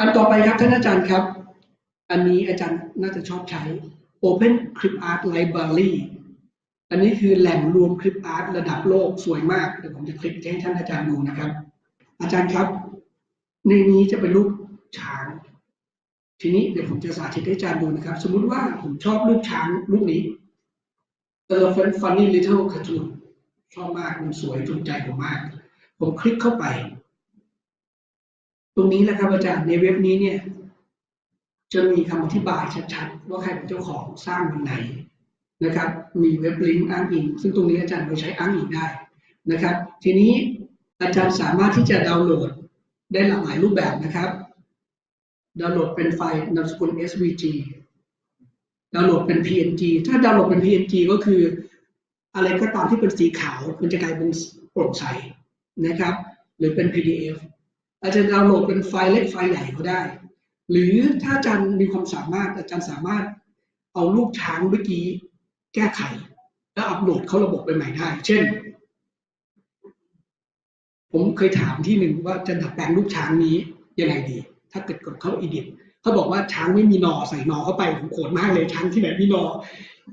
อันต่อไปครับท่านอาจารย์ครับ อันนี้อาจารย์น่าจะชอบใช้ Open Clip Art Library อันนี้คือแหล่งรวมคลิปอาร์ตระดับโลกสวยมาก เดี๋ยวผมจะคลิกให้ท่านอาจารย์ดูนะครับ อาจารย์ครับ ในนี้จะเป็นรูปช้าง ทีนี้เดี๋ยวผมจะสาธิตให้อาจารย์ดูนะครับ สมมุติว่าผมชอบรูปช้างรูปนี้ Elephant Funny Little Cartoon ชอบมากมันสวยถูกใจผมมาก ผมคลิกเข้าไป ตรงนี้แหละครับอาจารย์ในเว็บนี้เนี่ยจะมีคำอธิบายชัดๆว่าใครเป็นเจ้าของสร้างวันไหนนะครับ มีเว็บลิงก์อ้างอิง ซึ่งตรงนี้อาจารย์ไปใช้อ้างอิงได้นะครับ ทีนี้อาจารย์สามารถที่จะดาวน์โหลดได้หลากหลายรูปแบบนะครับ ดาวน์โหลดเป็นไฟล์นามสกุล SVG ดาวน์โหลดเป็น PNG ถ้าดาวน์โหลดเป็น PNG ก็คือ อะไรก็ตามที่เป็นสีขาวมันจะกลายเป็นโปร่งใสนะครับ หรือเป็น PDF อาจารย์ดาวน์โหลดเป็นไฟล์เล็กไฟล์ใหญ่ก็ได้ หรือถ้าอาจารย์มีความสามารถอาจารย์สามารถเอารูปช้างเมื่อกี้แก้ไข แล้วอัปโหลดเข้าระบบไปใหม่ได้ เช่น ผมเคยถามที่หนึ่งว่าจะดัดแปลงรูปช้างนี้ยังไงดี ถ้าเกิดกดเข้าอีดิทเขาบอกว่าช้างไม่มีนอใส่นอเข้าไปผมโกรธมากเลยช้างที่ไหนมีนอ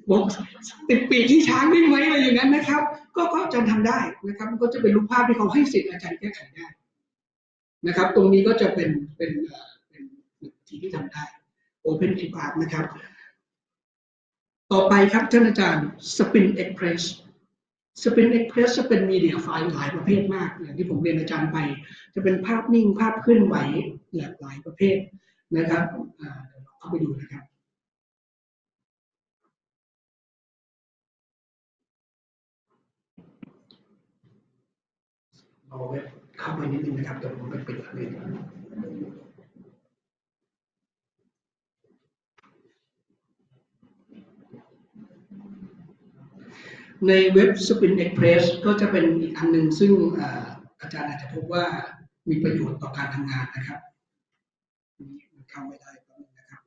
บอกติดปีกที่ช้างได้ไหมอะไรอย่างนั้นนะครับ ก็ก็อาจารย์ทำได้นะครับ ก็จะเป็นรูปภาพที่เขาให้สิทธิ์อาจารย์แก้ไขได้ นะครับ ตรงนี้ก็จะเป็นเป็นเป็นที่ที่ทำได้ Open Clip Art นะครับ ต่อไปครับท่านอาจารย์ Spin Express Spin Express จะเป็นมีเดียไฟล์หลายประเภทมากอย่างที่ผมเรียนอาจารย์ไป จะเป็นภาพนิ่งภาพเคลื่อนไหวหลากหลายประเภทนะครับเดี๋ยวเราเข้าไปดูนะครับเอาเว็บ เข้าไปนิดนึงนะครับเดี๋ยวผมไปปิดอันนี้ในเว็บ Spin Express ก็จะเป็นอีกอันหนึ่งซึ่งอาอาจารย์อาจจะพบว่ามีประโยชน์ต่อการทำงานนะครับนี่มันเข้าไม่ได้แป๊บนึงนะครับ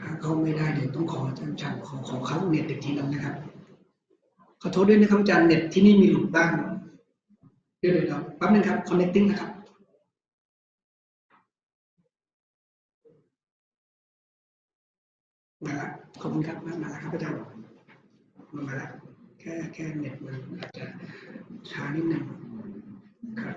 ถ้า เข้าไม่ได้เดี๋ยวต้องขออาจารย์ชันขอขอเข้าเน็ตอีกทีนึงนะครับ ขอโทษด้วยนะครับอาจารย์เน็ตที่นี่มีหลุดบ้างเดี๋ยวเดี๋ยวแป๊บนึงครับ connecting นะครับมาละขอบคุณครับมามาแล้วครับอาจารย์มามาแล้วแค่แค่เน็ตมันอาจจะช้านิดหนึ่งครับ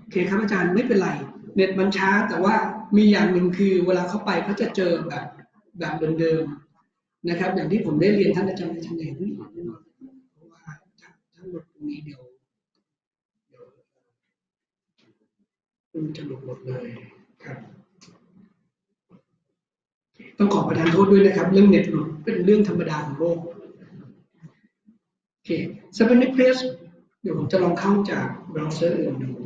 โอเคครับอาจารย์ไม่เป็นไร เน็ตมันช้าแต่ว่ามีอย่างหนึ่งคือเวลาเข้าไปเขาจะเจอแบบแบบเดิมๆนะครับ อย่างที่ผมได้เรียนท่านอาจารย์ในชั้นเรียนเพราะว่าถ้าถ้าหลุดตรงนี้เดี๋ยวเดี๋ยวมันจะหลุดหมดเลยครับต้องขอประทานโทษด้วยนะครับ เรื่องเน็ตหลุดเป็นเรื่องธรรมดาของโลกโอเค s p a n i s h Press เดี๋ยวผมจะลองเข้าจากเบราว์เซอร์อื่นดู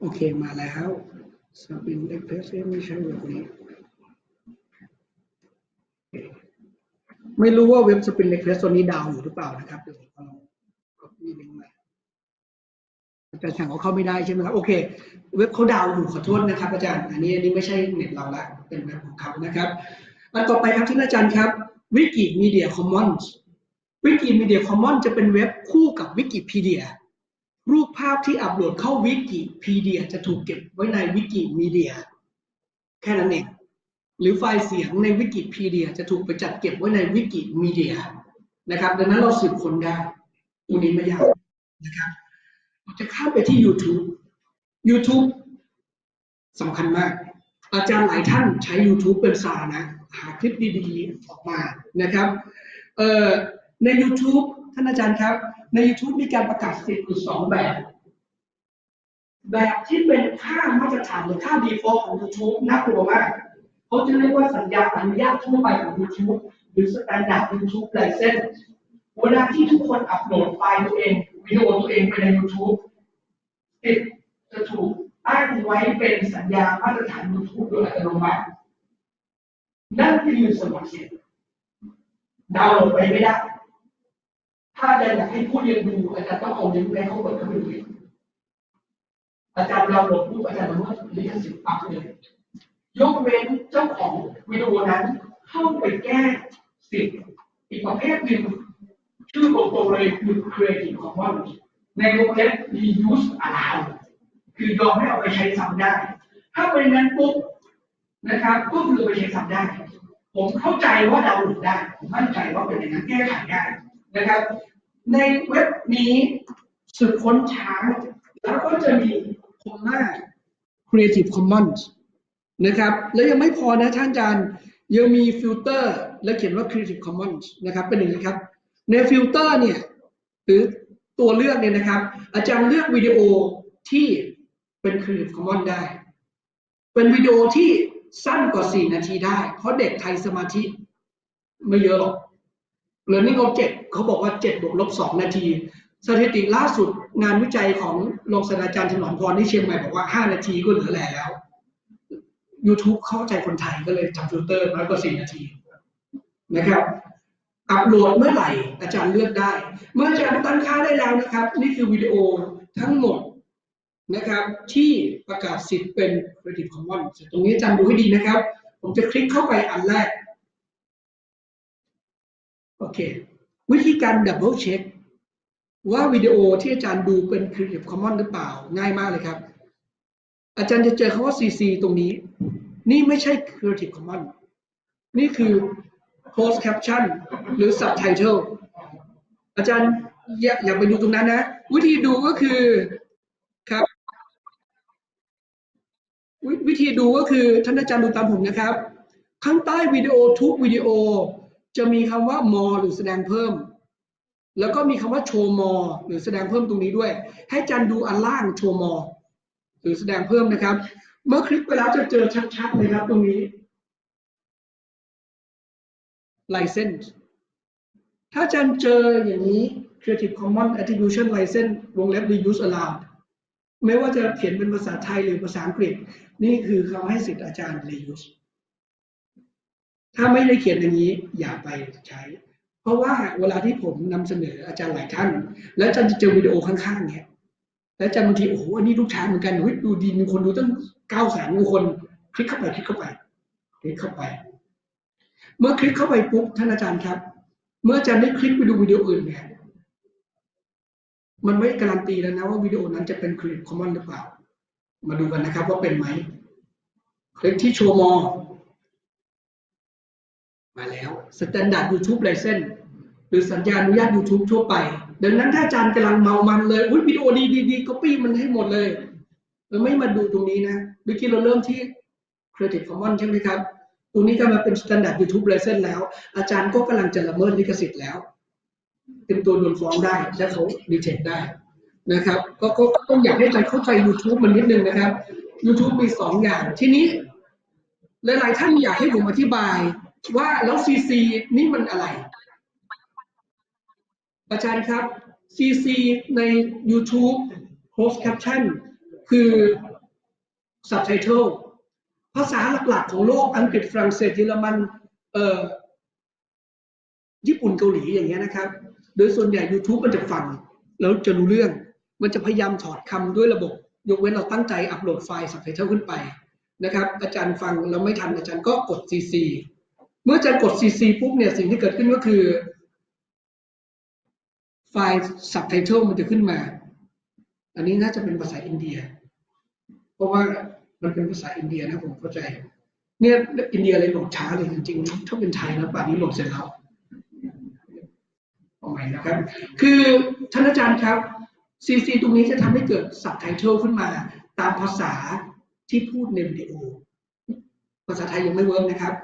โอเคมาแล้วสปินเอ็กเพสไม่ใช่เว็บนี้ ไม่รู้ว่าเว็บสปินเอ็กเพสตัวนี้ดาวอยู่หรือเปล่านะครับเดี๋ยวผมลองกดมีลิงก์มาอาจารย์สั่งเขาเข้าไม่ได้ใช่ไหมครับโอเค เว็บเขาดาวอยู่ขอโทษนะครับอาจารย์ อันนี้อันนี้ไม่ใช่เน็ตเราละเป็นเว็บของเขานะครับอันต่อไปครับท่านอาจารย์ครับวิกิมีเดียคอมมอนส์วิกิมีเดียคอมมอนจะเป็นเว็บคู่กับวิกิพีเดีย รูปภาพที่อัปโหลดเข้าวิกิพีเดียจะถูกเก็บไว้ในวิกิมีเดีย แค่นั้นเอง หรือไฟล์เสียงในวิกิพีเดียจะถูกไปจัดเก็บไว้ในวิกิมีเดียนะครับ ดังนั้นเราสืบค้นได้ตรงนี้ไม่ยากนะครับเราจะข้ามไปที่ YouTube YouTube สำคัญมาก อาจารย์หลายท่านใช้ YouTube เป็นสานะ หาคลิปดีๆ ออกมานะครับใน YouTube ท่านอาจารย์ครับ ใน YouTube มีการประกาศสิทธิ์อยู่สองแบบ แบบที่เป็นค่ามาตรฐานหรือค่า default ของ YouTube น่ากลัวมากเขาจะเรียกว่าสัญญาอนุญาตทั่วไปของ YouTube หรือ standard YouTube license เวลาที่ทุกคนอัปโหลดไฟล์ตัวเองวิดีโอตัวเองไปใน YouTube ติดจะถูกตั้งไว้เป็นสัญญามาตรฐาน YouTube โดยอัตโนมัตินั่นคือสมัครเสียดาวน์โหลดไปไม่ได้ ถ้าอาจารย์อยากให้ผู้เรียนดูอาจารย์ต้องเอาลิงก์ไปให้เขาเปิดเข้าไปดูองอาจารย์ดาหลดปุ๊บอาจารย์รู้ว่าลิขสิทธิ์ปั๊บเลยยกเว้นเจ้าของวิดีโอนั้น เข้าไปแก้สิทธิ์อีกประเภทหนึ่งชื่อตรงๆเลยคือ Creative Commons ในวงเล็บ reuse allow คือยอมให้เอาไปใช้ซ้ำได้ ถ้าเป็นนั้นปุ๊บนะครับก็คือไปใช้ซ้ำได้ ผมเข้าใจว่าดาวน์โหลดได้ผมมั่นใจว่าเป็นอย่างนั้นแก้ไขได้นะครับ ในเว็บนี้สืบค้นช้า แล้วก็จะมีคอมมา Creative Commons นะครับ แล้วยังไม่พอนะท่านอาจารย์ ยังมีฟิลเตอร์และเขียนว่า Creative Commons นะครับ เป็นอย่างนี้ครับ ในฟิลเตอร์เนี่ย หรือตัวเลือกเนี่ยนะครับ อาจารย์เลือกวิดีโอที่เป็น Creative Commons ได้ เป็นวิดีโอที่สั้นกว่า 4 นาทีได้ เพราะเด็กไทยสมาธิไม่เยอะหรอก Learning Object เขาบอกว่า 7 บวกลบ 2 นาที สถิติล่าสุดงานวิจัยของรองศาสตราจารย์ถนอมพรที่เชียงใหม่บอกว่า 5 นาทีก็เหลือแล้ว YouTube เข้าใจคนไทยก็เลยทำฟิลเตอร์น้อยกว่า 4 นาทีนะครับอัปโหลดเมื่อไหร่อาจารย์เลือกได้ เมื่ออาจารย์ตั้งค่าได้แล้วนะครับ นี่คือวิดีโอทั้งหมดนะครับ ที่ประกาศสิทธิ์เป็น Creative Commons ตรงนี้อาจารย์ดูให้ดีนะครับ ผมจะคลิกเข้าไปอันแรก อเควิธีการดับเบิลเช็คว่าวิดีโอที่อาจารย์ดูเป็น Creative Commons หรือเปล่าง่ายมากเลยครับ อาจารย์จะเจอคำว่า CC ตรงนี้ นี่ไม่ใช่ Creative Commons นี่คือ closed caption หรือ subtitle อาจารย์อย่าอย่าไปดูตรงนั้นนะ วิธีดูก็คือครับววิธีดูก็คือท่านอาจารย์ดูตามผมนะครับ ข้างใต้วิดีโอทุกวิดีโอ จะมีคำว่า more หรือแสดงเพิ่ม แล้วก็มีคำว่า show more หรือแสดงเพิ่มตรงนี้ด้วย ให้จารย์ดูอันล่าง show more หรือแสดงเพิ่มนะครับ เมื่อคลิกไปแล้วจะเจอชัดๆเลยครับตรงนี้ license ถ้าจารย์เจออย่างนี้ Creative Commons Attribution License วงเล็บ reuse allowed ไม่ว่าจะเขียนเป็นภาษาไทยหรือภาษาอังกฤษ นี่คือเขาให้สิทธิ์อาจารย์ reuse ถ้าไม่ได้เขียนอย่างนี้อย่าไปใช้ เพราะว่าเวลาที่ผมนำเสนออาจารย์หลายท่าน แล้วอาจารย์จะเจอวิดีโอข้างๆเนี่ยแล้วอาจารย์บางทีโอ้โหอันนี้ลูกชายเหมือนกันเฮ้ยดูดีมีคนดูตั้งเก้าแสนคน คลิกเข้าไปคลิกเข้าไป คลิกเข้าไป เมื่อคลิกเข้าไปปุ๊บท่านอาจารย์ครับ เมื่ออาจารย์ได้คลิกไปดูวิดีโออื่นเนี่ยมันไม่การันตีแล้วนะว่าวิดีโอนั้นจะเป็น Creative Commons หรือเปล่า มาดูกันนะครับว่าเป็นไหมคลิกที่โชว์มอ มาแล้ว Standard YouTube License หรือสัญญาอนุญาต YouTube ทั่วไป ดังนั้นถ้าอาจารย์กำลังเมามันเลยอุ้ยวิดีโอดีดีดีก็ปี้มันให้หมดเลยเราไม่มาดูตรงนี้นะเมื่อกี้เราเริ่มที่ Creative Commons ใช่ไหมครับ ตรงนี้ก็มาเป็น Standard YouTube License แล้ว อาจารย์ก็กำลังจะละเมิดลิขสิทธิ์แล้ว เป็นตัวโดนฟ้องได้และเขาดีเทคได้นะครับก็ก็ก็ต้องอยากให้อาจารย์เข้าใจ YouTube มันนิดนึงนะครับ YouTube มีสองอย่าง ทีนี้ หลายๆท่านอยากให้ผมอธิบาย ว่าแล้ว CC นี่มันอะไร อาจารย์ครับ CC ใน YouTube Closed Caption คือ Subtitle ภาษาหลักๆของโลกอังกฤษฝรั่งเศสเยอรมันเอ่อญี่ปุ่นเกาหลีอย่างเงี้ยนะครับ โดยส่วนใหญ่ YouTube มันจะฟัง แล้วจะรู้เรื่อง มันจะพยายามถอดคำด้วยระบบ ยกเว้นเราตั้งใจอัปโหลดไฟล์ Subtitle ขึ้นไปนะครับ อาจารย์ฟังแล้วไม่ทันอาจารย์ก็กด CC มื่ออาจารย์กด CC ปุ๊บเนี่ยสิ่งที่เกิดขึ้นก็คือ ไฟล์ Subtitle มันจะขึ้นมา อันนี้น่าจะเป็นภาษาอินเดีย เพราะว่ามันเป็นภาษาอินเดียนะผมเข้าใจ เนี่ยอินเดียเลยโหลดช้าเลยจริงๆ ถ้าเป็นไทยนะป่านนี้โหลดเสร็จแล้วเอาใหม่นะครับ คือท่านอาจารย์ครับ CC ตรงนี้จะทำให้เกิด Subtitle ขึ้นมา ตามภาษาที่พูดในวิดีโอ ภาษาไทยยังไม่เวิร์กนะครับ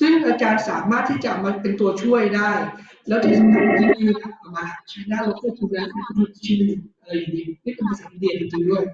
ซึ่งอาจารย์สามารถที่จะมาเป็นตัวช่วยได้ แล้วที่สำคัญคือมาใช้หน้าโลโก้ทูนะทูชินอะไรอย่างนี้นี่เป็นภาษาอินเดียจริงๆด้วย